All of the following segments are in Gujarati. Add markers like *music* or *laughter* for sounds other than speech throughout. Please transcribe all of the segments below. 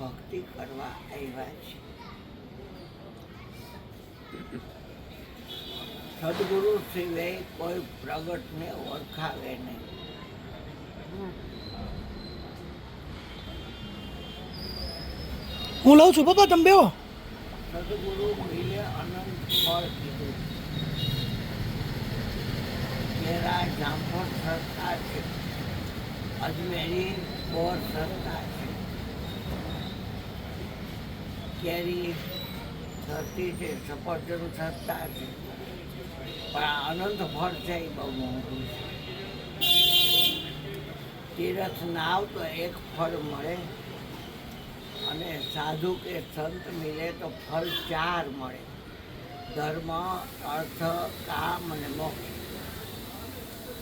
ભક્તિ કરવા આવ્યા છે. સદગુરુ સિવાય કોઈ પ્રગટને ઓળખાવે નહીં. હું લઉં છું પપ્પા તમે બેહો. સદગુરુ મિલે અનંત ફળ કીધું. કેરા જામફળ સસ્તા છે. અજમેરી બોર સસ્તા છે. કેરી ધરતી છે, સફરજન સત્તા છે. પણ આ અનંત ફળ છે એ બહુ મોંઘું છે. તીરથ નાવ તો એક ફળ મળે અને સાધુ કે સંત મિલે તો ફળ ચાર મળે. ધર્મ, અર્થ, કામ અને મોક્ષ.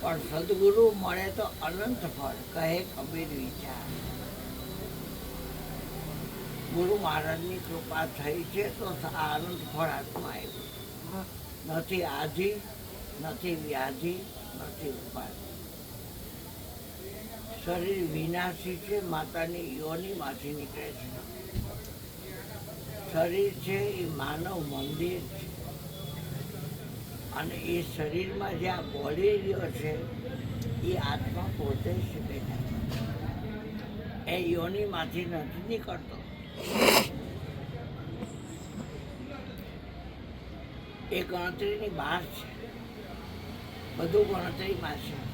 પણ સદગુરુ મળે તો અનંત ફળ, કહે કબીર વિચાર. ગુરુ મહારાજની કૃપા થઈ છે તો આ અનંત ફળ હાથમાં આવ્યું. નથી આધિ, નથી વ્યાધિ, નથી ઉપાધિ. શરીર વિનાશી છે, માતાની યોનિમાંથી નીકળે છે. શરીર છે એ માનવ મંદિર છે. અને એ શરીરમાં જે આ બોડી રહ્યો છે, એ આત્મા પોતે જ બેઠા એ યોનિમાંથી નથી નીકળતો. એ ગણતરીની બહાર છે. બધું ગણતરીમાં છે.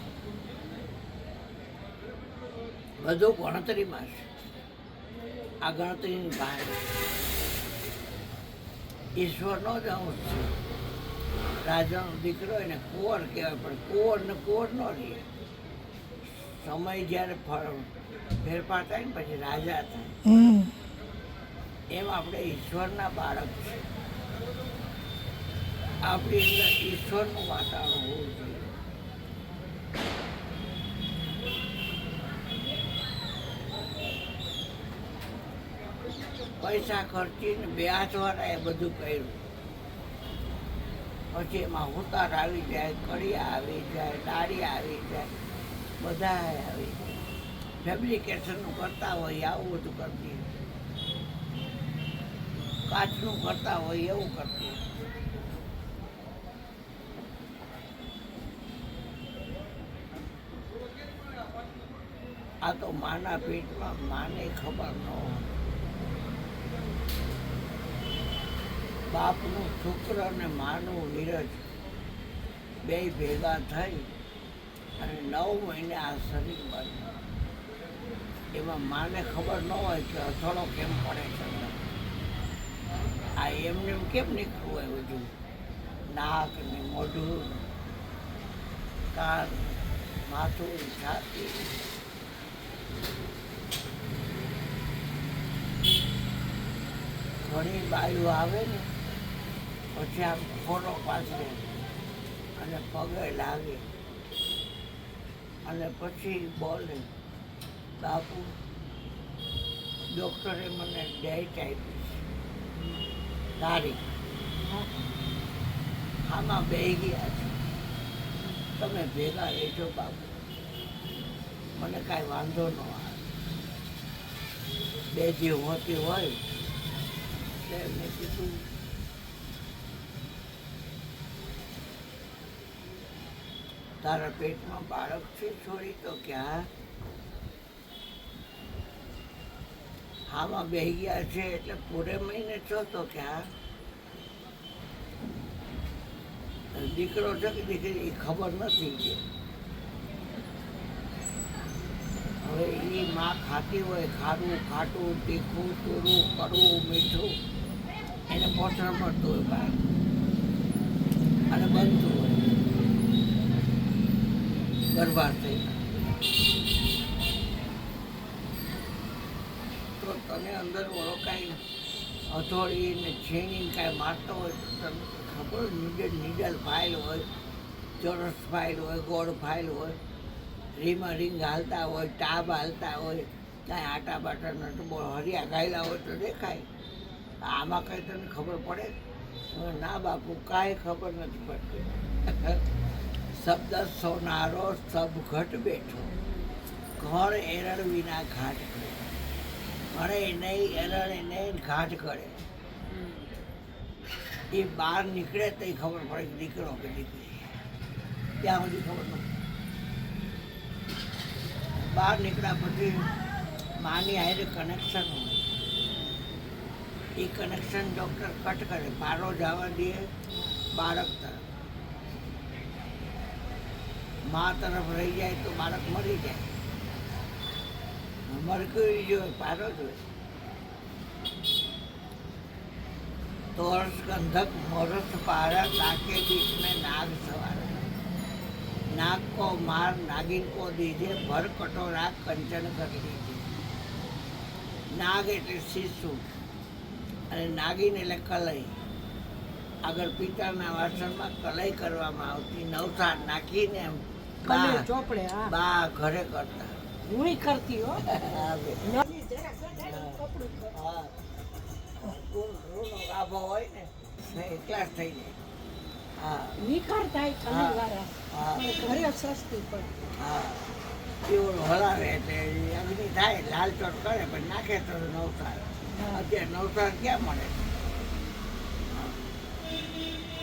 બધું ગણતરીમાં છે. આ ગણતરીની બહાર. ઈશ્વરનો જ અંશ છે. રાજાનો દીકરો એને કુંવર કહેવાય, પણ કુંવર ને કુંવર ન રહીએ સમય જ્યારે ફર- ફેરફાર થાય ને પછી રાજા થાય. એમ આપણે ઈશ્વરના બાળક છે આપણી અંદર ઈશ્વરનું વાતાવરણ હોવું જોઈએ. પૈસા ખર્ચીને વ્યાજવાળા એ બધું કર્યું. પછી એમાં ઉતાર આવી જાય, કડિયા આવી જાય દાળી આવી જાય બધા આવી જાય. ફેબ્રિકેશનનું કરતા હોય, આવું બધું કરતી કાચનું કરતા હોય એવું કરતું આ તો માના પેટમાં માને ખબર ન બાપનું શુક્ર અને માનું વિરજ બે ભેગા થઈ અને નવ મહિને આ શરીર બન્યું. એમાં માને ખબર ન હોય કે અથડો કેમ પડે છે. આ એમને એમ કેમ નીકળવું હોય બધું નાક ને મોઢું કાન, માથું, છાતી. ઘણી બાયું આવે ને, પછી આમ ખોરો પાસે અને પગે લાગે. અને પછી બોલે, બાપુ ડૉક્ટરે મને ડાયટ આપી. છે તારીખ આમાં બે ગયા છે. તમે ભેગા રહેજો બાપુ. મને કાંઈ વાંધો ન આવે. બે જે હોતી હોય એટલે મેં કીધું, તારા પેટમાં બાળક છે, છોડી તો ક્યાં હામાં બેહી ગયા છે એટલે પૂરે મહિને છો તો ક્યાં દીકરો છે કે દીકરી, એ ખબર નથી કે હવે એ માં ખાતી હોય, ખારું ખાટું, તીખું, તુરું, કડવું, મીઠું, એને પોષણ મળતું હોય બહાર. અને બનતું હોય. ગર્ભાશય તો અંદર ઓળો કાંઈ હથોડી ને છીણી કાંઈ મારતો હોય તો તમને ખબર નીડલ નીડલ ફાઇલ હોય, ચોરસ ફાઇલ હોય, ગોળ ફાઇલ હોય, રીમાં રીંગ હાલતા હોય, ટાબ હાલતા હોય, કાંઈ આટા બાટા નટ બોળ હરિયા ગાયેલા હોય તો દેખાય. આમાં કંઈ તને ખબર પડે ના બાપુ, કાંઈ ખબર નથી પડતી. *laughs* શબ્દ સોનારો સબ ઘટ બેઠો. ઘર એરળ વિના ઘાટ. ભણે નહીં એરણે નહીં ઘાટ કરે. એ બહાર નીકળે તો ખબર પડે કે દીકરો કે દીકરી. ત્યાં સુધી ખબર ન પડે. બહાર નીકળ્યા પછી માની હારે કનેક્શન હોય. એ કનેક્શન ડૉક્ટર કટ કરે. પારો જવા દે બાળક તરફ. મા તરફ રહી જાય તો બાળક મરી જાય. મરકરી પારો જોઈએ તોર નાગ કો માર નાગિન કો દીધે ભર કટોરા કંચન કરી દીધી. નાગ એટલે શિશુ. અને નાગિન એટલે કલઈ. આગળ પિતાના વાસણમાં કલઈ કરવામાં આવતી નવસાર નાખીને એમ કા ચોપડે બા ઘરે કરતા. હું કરતી હો. હા બે. નવી જરા કઢાઈ કપડું કર. હા રૂ- રૂનો ગાભો હોય ને એકલા જ થઈ જાય હા. નિખાર થાય પણ ઘરે સસ્તી પડે. હા. એવું હલાવે એટલે અગ્નિ થાય. લાલચોટ કરે પણ નાખે તો નવતાર અત્યારે નવતાર ક્યાં મળે?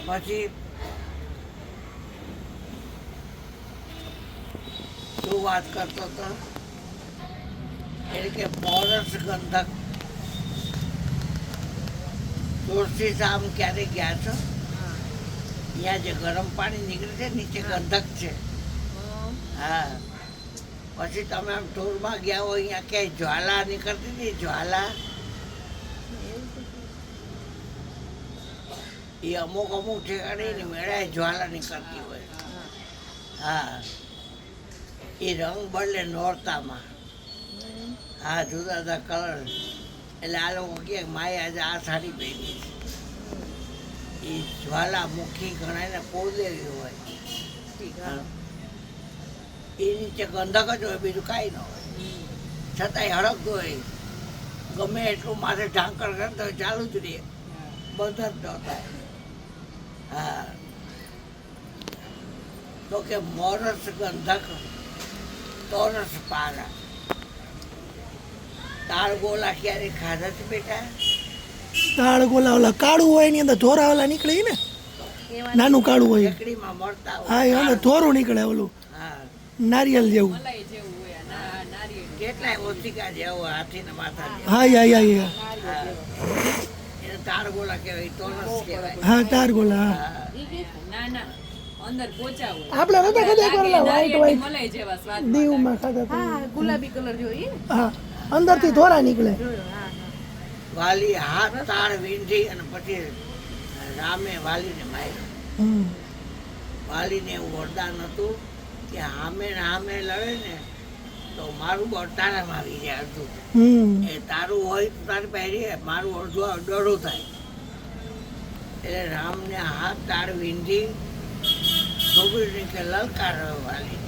પછી શું વાત કરતો હતો એટલે કે પોરસ ગંધક. તુલસી સામ ક્યારે ગયા છો? ત્યાં જે ગરમ પાણી નીકળે છે નીચે ગંધક છે. હા. પછી તમે આમ ટૂરમાં ગયા હોય અહીંયા ક્યાંય જ્વાલા નીકળતી હતી? જ્વાલા? એ અમુક અમુક ઠેકાણે એની મેળાએ જ્વાલા નીકળતી હોય. હા. એ રંગ બદલે નોરતામાં. હા જુદા જુદા કલર એટલે આ લોકો કે માએ આજે આ સાડી પહેરી એ જ્વાલામુખી ગણાયને પોદેવી હોય. એ નીચે ગંધક જ હોય, બીજું કાંઈ ન હોય. છતાંય હળગતું હોય. ગમે એટલું માથે ઢાંકર કરતો હોય ચાલુ જ રહે. બંધ જ ન થાય. હા. તો કે મોરસ ગંધક, તોરસ પારા તાળ ગોલા ક્યારે ખાધા છે બેટા? તાળ ગોલા ઓલા કાળું હોય એની અંદર ધોરા ઓલા નીકળે ને? નાનું કાળું હોય. હા એ અંદર ધોરું નીકળે ઓલું. હા. નારિયેલ જેવું. કેટલાય ઓછીકા જેવો હાથીના માથા જેવો. હા ગોલા કહેવાય કહેવાય. તાર ગોલા ના ના અંદર પોચા હોય. આપણે નતા કદા કરેલા વ્હાઈટ વ્હાઈટ દીવમાં હા ગુલાબી કલર જોઈએ હા. અંદરથી ધોરા નીકળે. વાલી હાથ તાળ વીંધી અને પછી રામે વાલીને માર્યો. વાલીને એવું વરદાન હતું કે હામે ને હામે લડે ને તો મારું બળ તારામાં આવી જાય અડધું. એ તારું હોય તો તારી પહેરી મારું અડધું દોઢું થાય. એટલે રામને હાથ તાળ વીંધી છોકરીને કે લલકાર વાલી.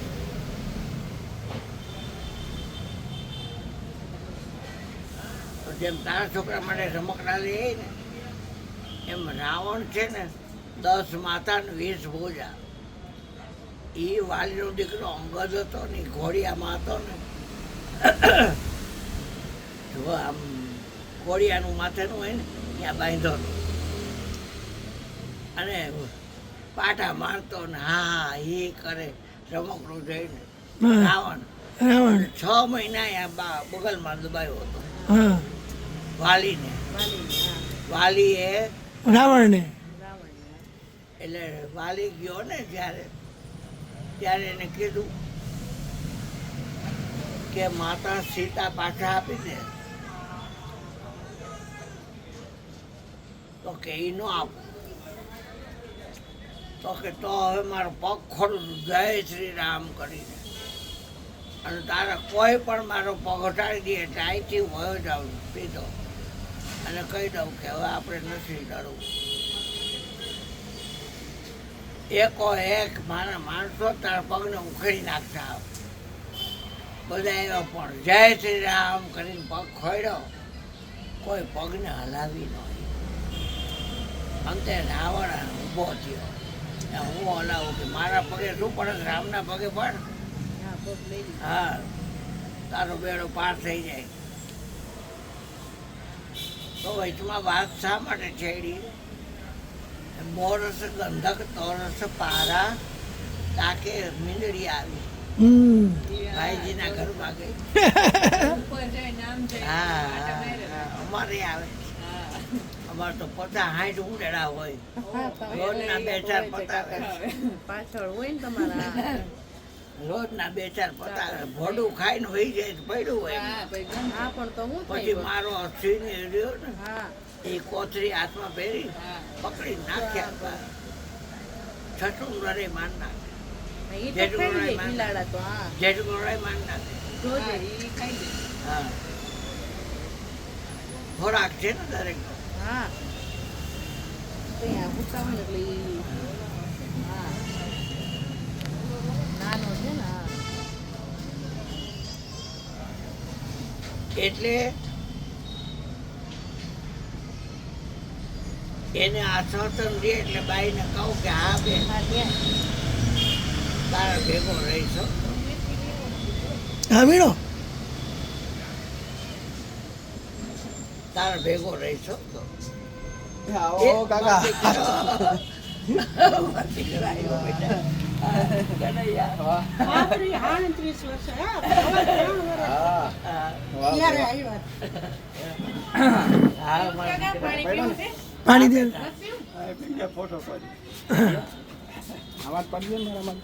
તો જેમ તારા છોકરા માટે રમકડા લે ને એમ રાવણ છે ને દસ માતા ને વીસ ભોજા. એ વાલીનો દીકરો અંગદ હતો ને ઘોડિયામાં હતો ને. જો આમ ઘોડિયાનું માથેનું હોય ને ત્યાં બાંધો હતો. અને પાટા મારતો ને હા એ કરે રમકડું જઈને. રાવણ. રાવણ. છ મહિના બગલમાં દબાયો હતો. હા. વાલીને. વાલીએ રાવણને. એટલે વાલી ગયો ને જ્યારે ત્યારે એને કીધું કે માતા સીતા પાછા આપી દે. તો કે એ ન આપું. તો કે તો હવે મારો પગ ખોડું જય શ્રી રામ કરીને. અને તારા કોઈ પણ મારો પગ હટાડી દે એટલે અહીંથી વયો જાઉં સીધો અને કહી દઉં કે હવે આપણે નથી ડરવું. એકો એક મારા માણસો તારા પગને ઉખેડી નાખતા બધા એવા પણ જય શ્રી રામ કરીને પગ ખોડ્યો કોઈ પગને હલાવી નહીં અંતે રાવણ ઊભો થયો. હું હલાવું કે મારા પગે શું પડે? રામના પગે પણ હા. તારો બેડો પાર થઈ જાય. વચમાં વાત શા માટે છેડી? મોરસ ગંધક તોરસ પારા તાકે મીંદડી આવી. હમ. ભાઈજીના ઘરમાં ગઈ. હા અમારે આવે. અમારે તો પોતા હાઈટ ઉંડેડા હોય. રોજના બે ચાર પતાવે. પાછળ હોય ને તમારા. રોજના બે ચાર પતા ભોડું ખાઈને વહી જાય પડ્યું હોય પછી પણ તો હું પછી મારો સિનિયર રહ્યો ને હા. એ કોથરી હાથમાં પહેરી પકડી નાખ્યા. છઠું છઠ્ઠું નરે માર નાખે. જેટલું માર નાખે. હા, ખોરાક છે ને દરેક. હા. એટલે હા. નાનો છે ને એટલે એને આશ્વાસન દે એટલે બાઈને કહું કે હા બે તારા ભેગો રહીશો. હા વીણો. તારા ભેગો રહીશો. તો આવો કાકા. દીકરા આવ્યો *laughs* બેટા. પાણી દે. ફોટો પાડી. આમાં પડી મારા